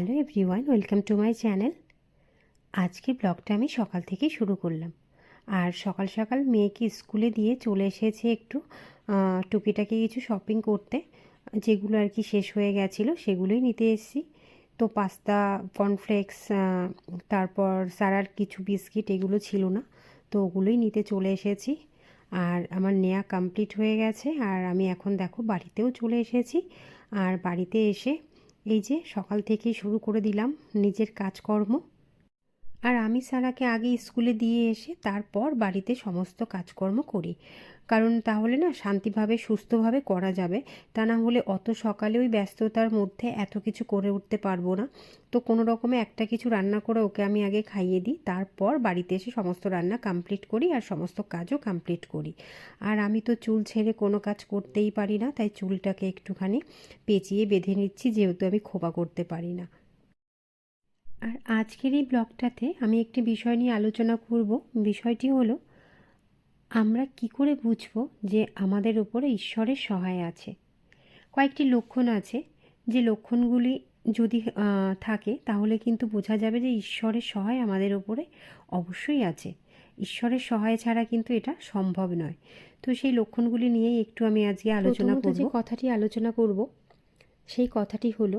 Hello everyone, welcome to my channel. আজকে ব্লগটা আমি সকাল থেকেই শুরু করলাম। আর সকাল সকাল মেয়েকে স্কুলে দিয়ে চলে এসেছে একটু টুকিটাকি কিছু শপিং করতে। যেগুলো আর কি শেষ হয়ে গেছিল সেগুলোই নিতে এসেছি। তো পাস্তা কর্নফ্লেক্স তারপর সারার কিছু বিস্কিট এগুলো ছিল না, তো ওগুলোই নিতে চলে এসেছি। আর আমার নেওয়া কমপ্লিট হয়ে গেছে। আর আমি এখন দেখো বাড়িতেও চলে এসেছি। আর বাড়িতে এসে এই যে সকাল থেকেই শুরু করে দিলাম নিজের কাজকর্ম। আর আমি সারাকে আগে স্কুলে দিয়ে এসে তারপর বাড়িতে সমস্ত কাজকর্ম করি। কারণ তাহলে না শান্তিভাবে, সুস্থভাবে করা যাবে। তা না হলে অত সকালে ওই ব্যস্ততার মধ্যে এত কিছু করে উঠতে পারব না। তো কোনো রকমে একটা কিছু রান্না করে ওকে আমি আগে খাইয়ে দিই। তারপর বাড়িতে এসে সমস্ত রান্না কমপ্লিট করি আর সমস্ত কাজও কমপ্লিট করি। আর আমি তো চুল ছেড়ে কোনো কাজ করতেই পারি না, তাই চুলটাকে একটুখানি পেঁচিয়ে বেঁধে নিচ্ছি, যেহেতু আমি খোপা করতে পারি না। আর আজকের এই ব্লগটাতে আমি একটি বিষয় নিয়ে আলোচনা করব। বিষয়টি হলো আমরা কি করে বুঝব যে আমাদের উপরে ঈশ্বরের সহায় আছে? কয়েকটি লক্ষণ আছে। যে লক্ষণগুলি যদি থাকে তাহলে কিন্তু বোঝা যাবে যে ঈশ্বরের সহায় আমাদের উপরে অবশ্যই আছে। ঈশ্বরের সহায় ছাড়া কিন্তু এটা সম্ভব নয়। তো সেই লক্ষণগুলি নিয়েই একটু আমি আজকে আলোচনা করব যে কথাটি আলোচনা করব সেই কথাটি হলো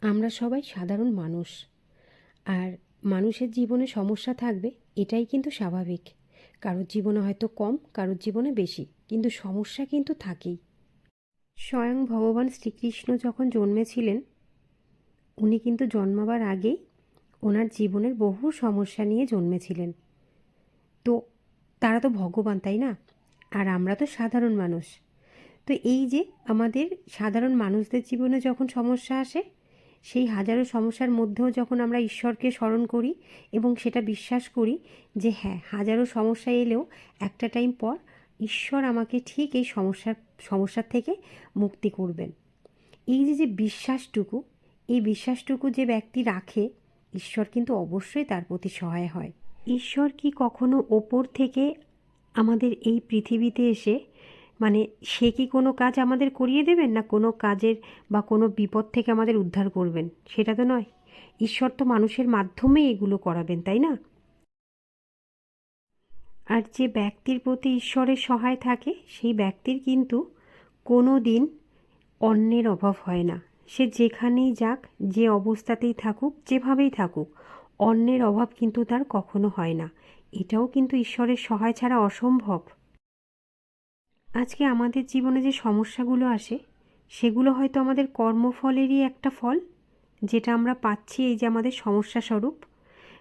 আমরা সবাই সাধারণ মানুষ। আর মানুষের জীবনে সমস্যা থাকবে, এটাই কিন্তু স্বাভাবিক। কারোর জীবনে হয়তো কম, কারোর জীবনে বেশি, কিন্তু সমস্যা কিন্তু থাকেই। স্বয়ং ভগবান শ্রীকৃষ্ণ যখন জন্মেছিলেন, উনি কিন্তু জন্মাবার আগেই ওনার জীবনের বহু সমস্যা নিয়ে জন্মেছিলেন। তো তারা তো ভগবান, তাই না? আর আমরা তো সাধারণ মানুষ। তো এই যে আমাদের সাধারণ মানুষদের জীবনে যখন সমস্যা আসে সেই হাজারো সমস্যার মধ্যেও যখন আমরা ঈশ্বরকে স্মরণ করি এবং সেটা বিশ্বাস করি যে হ্যাঁ হাজারো সমস্যা এলেও একটা টাইম পর ঈশ্বর আমাকে ঠিক এই সমস্যার সমস্যার থেকে মুক্তি করবেন। এই যে যে বিশ্বাসটুকু, এই বিশ্বাসটুকু যে ব্যক্তি রাখে, ঈশ্বর কিন্তু অবশ্যই তার প্রতি সহায় হয়। ঈশ্বর কি কখনো ওপর থেকে আমাদের এই পৃথিবীতে এসে মানে সে কি কোনো কাজ আমাদের করিয়ে দেবেন? না কোনো কাজের বা কোনো বিপদ থেকে আমাদের উদ্ধার করবেন? সেটা তো নয়। ঈশ্বর তো মানুষের মাধ্যমে এগুলো করাবেন, তাই না? আর যে ব্যক্তির প্রতি ঈশ্বরের সহায় থাকে, সেই ব্যক্তির কিন্তু কোনো দিন অন্যের অভাব হয় না। সে যেখানেই যাক, যে অবস্থাতেই থাকুক, যেভাবেই থাকুক, অন্যের অভাব কিন্তু তার কখনো হয় না। এটাও কিন্তু ঈশ্বরের সহায় ছাড়া অসম্ভব। আজকে আমাদের জীবনে যে সমস্যাগুলো আসে, সেগুলো হয়তো আমাদের কর্মফলেরই একটা ফল, যেটা আমরা পাচ্ছি এই যে আমাদের সমস্যা স্বরূপ।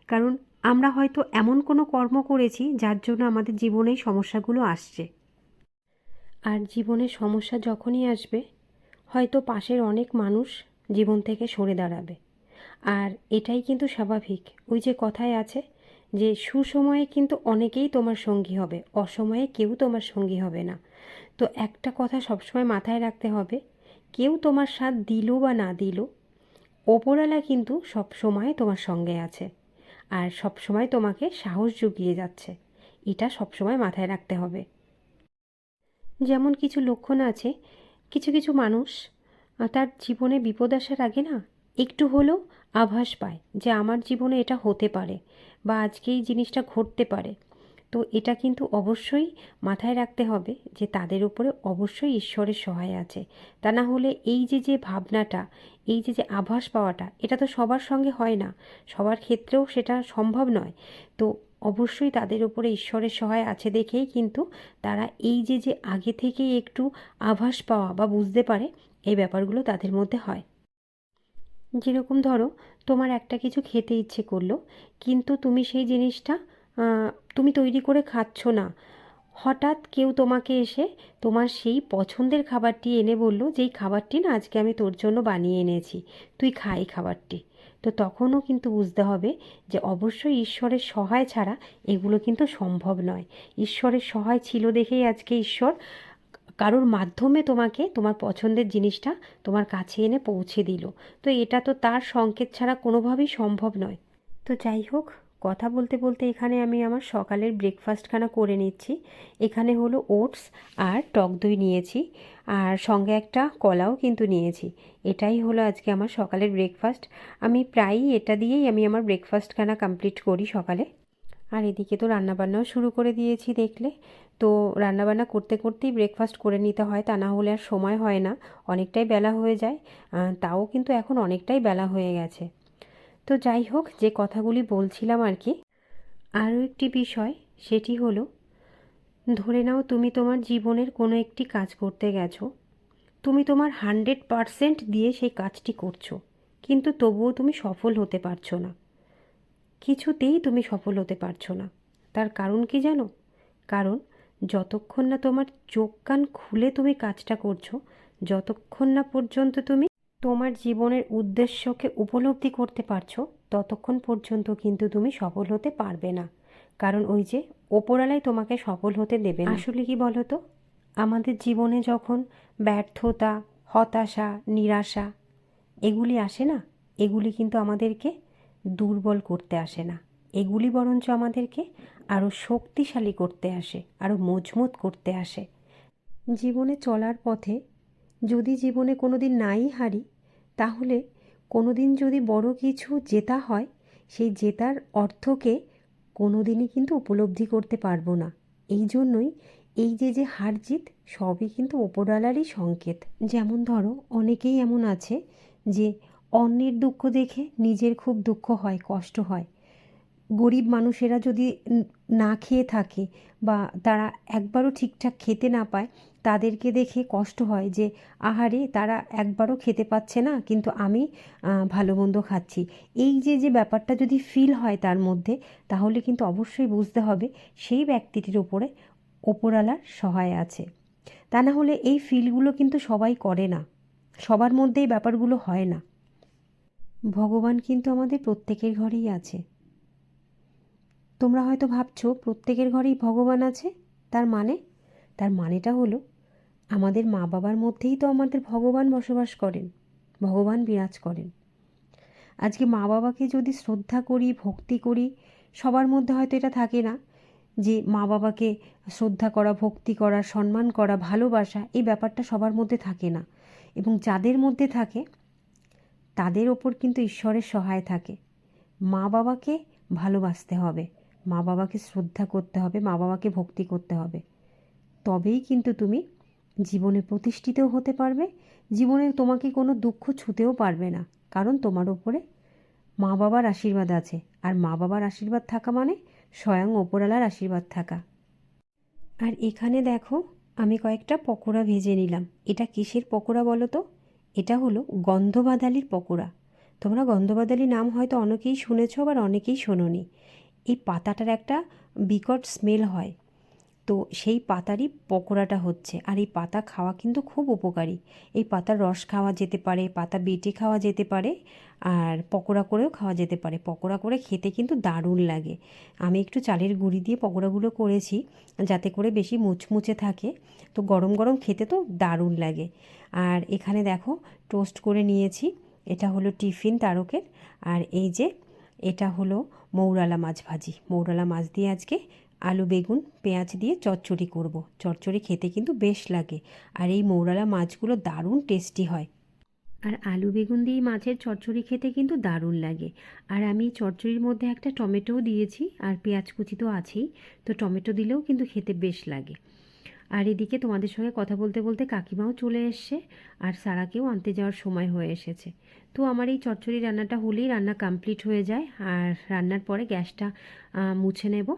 কারণ আমরা হয়তো এমন কোনো কর্ম করেছি, যার জন্য আমাদের জীবনে এই সমস্যাগুলো আসছে। আর জীবনে সমস্যা যখনই আসবে, হয়তো পাশের অনেক মানুষ জীবন থেকে সরে দাঁড়াবে। আর এটাই কিন্তু স্বাভাবিক। ওই যে কথায় আছে যে, সুসময়ে কিন্তু অনেকেই তোমার সঙ্গী হবে, অসময়ে কেউ তোমার সঙ্গী হবে না। তো একটা কথা সবসময় মাথায় রাখতে হবে, কেউ তোমার সাথ দিল বা না দিল, ওপরওয়ালা কিন্তু সব সময় তোমার সঙ্গে আছে আর সব সময় তোমাকে সাহস জুগিয়ে যাচ্ছে, এটা সব সময় মাথায় রাখতে হবে। যেমন কিছু লক্ষণ আছে, কিছু কিছু মানুষ তার জীবনে বিপদ আসার আগে না একটু হলেও আভাস পায় যে আমার জীবনে এটা হতে পারে বা আজকে এই জিনিসটা ঘটতে পারে। তো এটা কিন্তু অবশ্যই মাথায় রাখতে হবে যে তাদের উপরে অবশ্যই ঈশ্বরের সহায় আছে। তা না হলে এই যে যে ভাবনাটা, এই যে যে আভাস পাওয়াটা, এটা তো সবার সঙ্গে হয় না। সবার ক্ষেত্রেও সেটা সম্ভব নয়। তো অবশ্যই তাদের উপরে ঈশ্বরের সহায় আছে দেখেই কিন্তু তারা এই যে যে আগে থেকেই একটু আভাস পাওয়া বা বুঝতে পারে, এই ব্যাপারগুলো তাদের মধ্যে হয়। যেরকম ধরো, তোমার একটা কিছু খেতে ইচ্ছে করল, কিন্তু তুমি সেই জিনিসটা তুমি তৈরি করে খাচ্ছ না। হঠাৎ কেউ তোমাকে এসে তোমার সেই পছন্দের খাবারটি এনে বলল যে এই খাবারটি না আজকে আমি তোর জন্য বানিয়ে এনেছি, তুই খা এই খাবারটি। তো তখনও কিন্তু বুঝতে হবে যে অবশ্যই ঈশ্বরের সহায় ছাড়া এগুলো কিন্তু সম্ভব নয়। ঈশ্বরের সহায় ছিল দেখেই আজকে ঈশ্বর কারোর মাধ্যমে তোমাকে, তোমার পছন্দের জিনিসটা তোমার কাছে এনে পৌঁছে দিল। তো এটা তো তার সংকেত ছাড়া কোনোভাবেই সম্ভব নয়। তো যাই হোক কথা বলতে বলতে এখানে আমি আমার সকালের ব্রেকফাস্টখানা করে নিচ্ছি। এখানে হলো ওটস আর টক দই নিয়েছি আর সঙ্গে একটা কলাও কিন্তু নিয়েছি। এটাই হলো আজকে আমার সকালের ব্রেকফাস্ট আমি প্রায়ই এটা দিয়েই আমি আমার ব্রেকফাস্টখানা কমপ্লিট করি সকালে। আর এদিকে তো রান্নাবান্নাও শুরু করে দিয়েছি দেখলে। তো রান্নাবান্না করতে করতেই ব্রেকফাস্ট করে নিতে হয়, তা না হলে আর সময় হয় না। অনেকটাই বেলা হয়ে যায়। তাও কিন্তু এখন অনেকটাই বেলা হয়ে গেছে। তো যাই হোক, যে কথাগুলি বলছিলাম আর কি, আরও একটি বিষয়, সেটি হলো, ধরে নাও তুমি তোমার জীবনের কোনো একটি কাজ করতে গেছো, তুমি তোমার হান্ড্রেড পারসেন্ট দিয়ে সেই কাজটি করছ, কিন্তু তবুও তুমি সফল হতে পারছ না। কিছুতেই তুমি সফল হতে পারছ না। তার কারণ কি জানো? কারণ যতক্ষণ না তোমার চোখ কান খুলে তুমি কাজটা করছ, যতক্ষণ না পর্যন্ত তুমি তোমার জীবনের উদ্দেশ্যকে উপলব্ধি করতে পারছ, ততক্ষণ পর্যন্ত কিন্তু তুমি সফল হতে পারবে না। কারণ ওই যে ওপরালাই তোমাকে সফল হতে দেবে আসলে কি বলো তো আমাদের জীবনে যখন ব্যর্থতা, হতাশা, নিরাশা, এগুলি আসে না, এগুলি কিন্তু আমাদেরকে দুর্বল করতে আসে না। এগুলি বরঞ্চ আমাদেরকে আরও শক্তিশালী করতে আসে আরও মজবুত করতে আসে। জীবনে চলার পথে যদি জীবনে কোনো দিন নাই হারি তাহলে কোনো দিন যদি বড় কিছু জেতা হয়, সেই জেতার অর্থকে কোনো দিনই কিন্তু উপলব্ধি করতে পারব না। এই জন্যই এই যে যে হার জিত, সবই কিন্তু ওপরওয়ালারই সংকেত। যেমন ধরো, অনেকেই এমন আছে যে, অন্যের দুঃখ দেখে নিজের খুব দুঃখ হয়, কষ্ট হয়। গরিব মানুষেরা যদি ন- খেয়ে থাকে বা তারা একবারও ঠিকঠাক খেতে না পায়, তাদেরকে দেখে কষ্ট হয় যে, আহারে, তারা একবারও খেতে পাচ্ছে না, কিন্তু আমি ভালো মন্দ খাচ্ছি। এই যে যে ব্যাপারটা যদি ফিল হয় তার মধ্যে, তাহলে কিন্তু অবশ্যই বুঝতে হবে সেই ব্যক্তিটির ওপরে ওপরালার সহায় আছে। তা না হলে এই ফিলগুলো কিন্তু সবাই করে না। সবার মধ্যে এই ব্যাপারগুলো হয় না। ভগবান কিন্তু আমাদের প্রত্যেকের ঘরেই আছে। তোমরা হয়তো ভাবছ, প্রত্যেকের ঘরেই ভগবান আছে। তার মানে? তার মানেটা হলো, আমাদের মা বাবার মধ্যেই তো আমাদের ভগবান বসবাস করেন, ভগবান বিরাজ করেন। আজকে মা বাবাকে যদি শ্রদ্ধা করি, ভক্তি করি, সবার মধ্যে হয়তো এটা থাকে না যে মা বাবাকে শ্রদ্ধা করা, ভক্তি করা, সম্মান করা, ভালোবাসা, এই ব্যাপারটা সবার মধ্যে থাকে না। এবং যাদের মধ্যে থাকে, তাদের ওপর কিন্তু ঈশ্বরের সহায় থাকে। মা বাবাকে ভালোবাসতে হবে। মা বাবাকে শ্রদ্ধা করতে হবে, মা বাবাকে ভক্তি করতে হবে। তবেই কিন্তু তুমি জীবনে প্রতিষ্ঠিতও হতে পারবে, জীবনে তোমাকে কোনো দুঃখ ছুতেও পারবে না। কারণ তোমার ওপরে মা বাবার আশীর্বাদ আছে, আর মা বাবার আশীর্বাদ থাকা মানে স্বয়ং ওপরালার আশীর্বাদ থাকা। আর এখানে দেখো, আমি কয়েকটা পকোড়া ভেজে নিলাম। এটা কিসের পকোড়া বলো তো? এটা হলো গন্ধবাদালির পকোড়া। তোমরা গন্ধবাদালি নাম হয়তো অনেকেই শুনেছো, আবার অনেকেই শোনোনি। এই পাতাটার একটা বিকট স্মেল হয়। তো সেই পাতারই পকোড়াটা হচ্ছে। আর এই পাতা খাওয়া কিন্তু খুব উপকারী। এই পাতার রস খাওয়া যেতে পারে, পাতা বেটে খাওয়া যেতে পারে, আর পকোড়া করেও খাওয়া যেতে পারে। পকোড়া করে খেতে কিন্তু দারুণ লাগে। আমি একটু চালের গুঁড়ি দিয়ে পকোড়াগুলো করেছি, যাতে করে বেশি মুচমুচে থাকে। তো গরম গরম খেতে তো দারুণ লাগে। আর এখানে দেখো, টোস্ট করে নিয়েছি। এটা হলো টিফিন তারকের। আর এই যে এটা হলো মৌরালা মাছ ভাজি। মৌরালা মাছ দিয়ে আজকে আলু, বেগুন, পেঁয়াজ দিয়ে চচ্চড়ি করব। চচ্চড়ি খেতে কিন্তু বেশ লাগে। আর এই মৌরালা মাছগুলো দারুণ টেস্টি হয়। আর আলু, বেগুন দিয়ে মাছের চচ্চড়ি খেতে কিন্তু দারুণ লাগে। আর আমি চচ্চড়ির মধ্যে একটা টমেটোও দিয়েছি, আর পেঁয়াজ কুচি তো আছেই। তো টমেটো দিলেও কিন্তু খেতে বেশ লাগে। আর এদিকে তোমাদের সঙ্গে কথা বলতে বলতে কাকিমাও চলে এসছে আর সারাকেও আনতে যাওয়ার সময় হয়ে এসেছে। তো আমার এই চচ্চড়ি রান্নাটা হলেই রান্না কমপ্লিট হয়ে যায় আর রান্নার পরে গ্যাসটা মুছে নেব।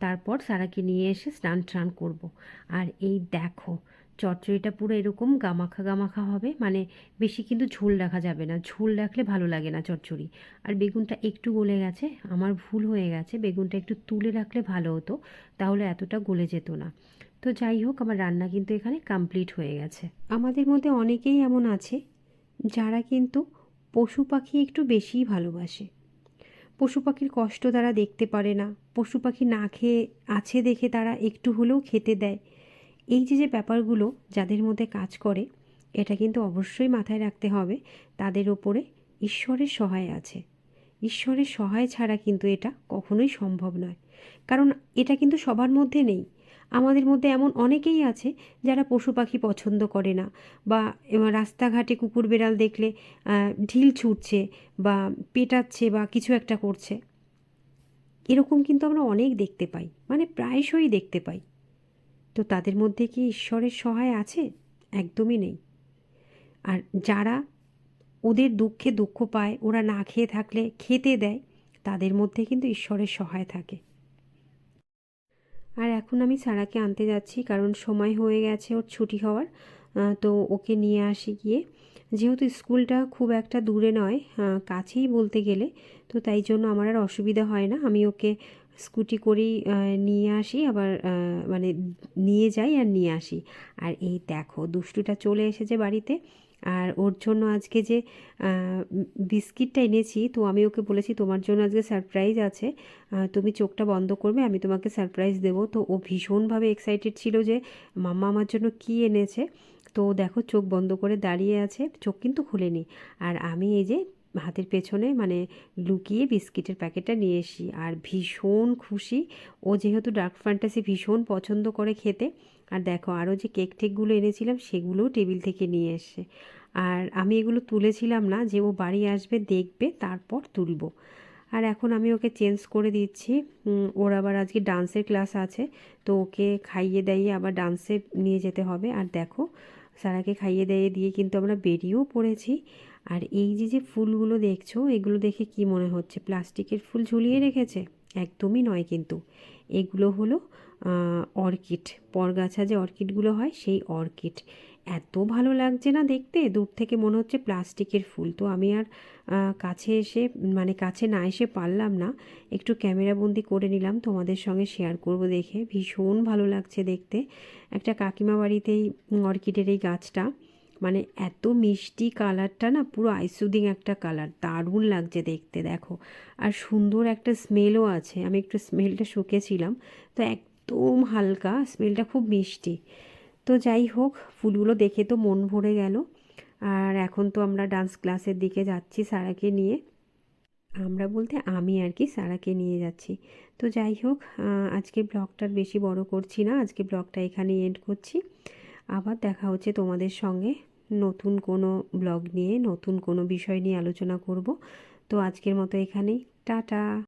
তারপর সারাকে নিয়ে এসে স্নান টান করব। আর এই দেখো, চচ্চড়িটা পুরো এরকম গামাখা গামাখা হবে মানে বেশি কিন্তু ঝোল রাখা যাবে না। ঝোল রাখলে ভালো লাগে না চচ্চড়ি। আর বেগুনটা একটু গলে গেছে, আমার ভুল হয়ে গেছে, বেগুনটা একটু তুলে রাখলে ভালো হতো, তাহলে এতটা গলে যেত না। তো যাই হোক, আমার রান্না কিন্তু এখানে কমপ্লিট হয়ে গেছে। আমাদের মধ্যে অনেকেই এমন আছে, যারা কিন্তু পশু পাখি একটু বেশিই ভালোবাসে। পশু পাখির কষ্ট তারা দেখতে পারে না, পশু পাখি না খেয়ে আছে দেখে তারা একটু হলেও খেতে দেয়। এই যে যে ব্যাপারগুলো যাদের মধ্যে কাজ করে, এটা কিন্তু অবশ্যই মাথায় রাখতে হবে, তাদের ওপরে ঈশ্বরের সহায় আছে। ঈশ্বরের সহায় ছাড়া কিন্তু এটা কখনোই সম্ভব নয়। কারণ এটা কিন্তু সবার মধ্যে নেই। আমাদের মধ্যে এমন অনেকেই আছে যারা পশু পাখি পছন্দ করে না বা রাস্তাঘাটে কুকুর বেড়াল দেখলে ঢিল ছুটছে বা পেটাচ্ছে বা কিছু একটা করছে। এরকম কিন্তু আমরা অনেক দেখতে পাই মানে প্রায়শই দেখতে পাই। তো তাদের মধ্যে কি ঈশ্বরের সহায় আছে? একদমই নেই। আর যারা ওদের দুঃখে দুঃখ পায়, ওরা না খেয়ে থাকলে খেতে দেয়, তাদের মধ্যে কিন্তু ঈশ্বরের সহায় থাকে। আর এখন আমি সারাকে আনতে যাচ্ছি কারণ সময় হয়ে গেছে ওর ছুটি হওয়ার। তো ওকে নিয়ে আসি গিয়ে। যেহেতু স্কুলটা খুব একটা দূরে নয় কাছেই বলতে গেলে, তো তাই জন্য আমার আর অসুবিধা হয় না। আমি ওকে স্কুটি করেই নিয়ে আসি, আবার মানে নিয়ে যাই আর নিয়ে আসি। আর এই দেখো, দুষ্টুটা চলে এসেছে বাড়িতে। আর ওর জন্য আজকে যে বিস্কিটটা এনেছি, তো আমি ওকে বলেছি তোমার জন্য আজকে সারপ্রাইজ আছে। তুমি চোখটা বন্ধ করবে, আমি তোমাকে সারপ্রাইজ দেবো। তো ও ভীষণভাবে এক্সাইটেড ছিল যে, মাম্মা আমার জন্য কী এনেছে। তো দেখো চোখ বন্ধ করে দাঁড়িয়ে আছে, চোখ কিন্তু খুলেনি। আর আমি এই যে, হাতের পেছনে মানে লুকিয়ে বিস্কিটের প্যাকেটটা নিয়ে এসি আর ভীষণ খুশি। ও যেহেতু ডার্ক ফ্যান্টাসি ভীষণ পছন্দ করে খেতে আর দেখো আরও যে কেক টেকগুলো এনেছিলাম সেগুলোও টেবিল থেকে নিয়ে এসে। আর আমি এগুলো তুলেছিলাম না, যে ও বাড়ি আসবে, দেখবে, তারপর তুলব। আর এখন আমি ওকে চেঞ্জ করে দিচ্ছি। ওর আবার আজকে ডান্সের ক্লাস আছে, তো ওকে খাইয়ে দাইয়ে আবার ডান্সে নিয়ে যেতে হবে। আর দেখো, সারাকে খাইয়ে দাইয়ে দিয়ে কিন্তু আমরা বেরিয়েও পড়েছি। আর এই যে যে ফুলগুলো দেখছ, এগুলো দেখে কি মনে হচ্ছে? প্লাস্টিকের ফুল ঝুলিয়ে রেখেছে? একদমই নয় কিন্তু। এগুলো হলো অর্কিড পরগাছা যে অর্কিডগুলো হয়, সেই অর্কিড। এত ভালো লাগছে না দেখতে, দূর থেকে মনে হচ্ছে প্লাস্টিকের ফুল। তো আমি আর কাছে এসে মানে কাছে না এসে পারলাম না। একটু ক্যামেরাবন্দি করে নিলাম, তোমাদের সঙ্গে শেয়ার করব দেখে। ভীষণ ভালো লাগছে দেখতে। একটা কাকিমা বাড়িতেই অর্কিডের এই গাছটা মানে এত মিষ্টি কালারটা না, পুরো আইসুদিং একটা কালার। দারুণ লাগছে দেখতে, দেখো। আর সুন্দর একটা স্মেলও আছে। আমি একটু স্মেলটা শুকেছিলাম। তো একদম হালকা, স্মেলটা খুব মিষ্টি। তো যাই হোক, ফুলগুলো দেখে তো মন ভরে গেল। আর এখন তো আমরা ডান্স ক্লাসের দিকে যাচ্ছি সারাকে নিয়ে। আমরা বলতে আমি আর কি সারাকে নিয়ে যাচ্ছি। তো যাই হোক আজকে ব্লগটার বেশি বড় করছি না। আজকে ব্লগটা এখানেই এন্ড করছি। আবার দেখা হচ্ছে তোমাদের সঙ্গে নতুন কোনো ব্লগ নিয়ে, নতুন কোনো বিষয় নিয়ে আলোচনা করব। তো আজকের মতো এখানেই। টাটা!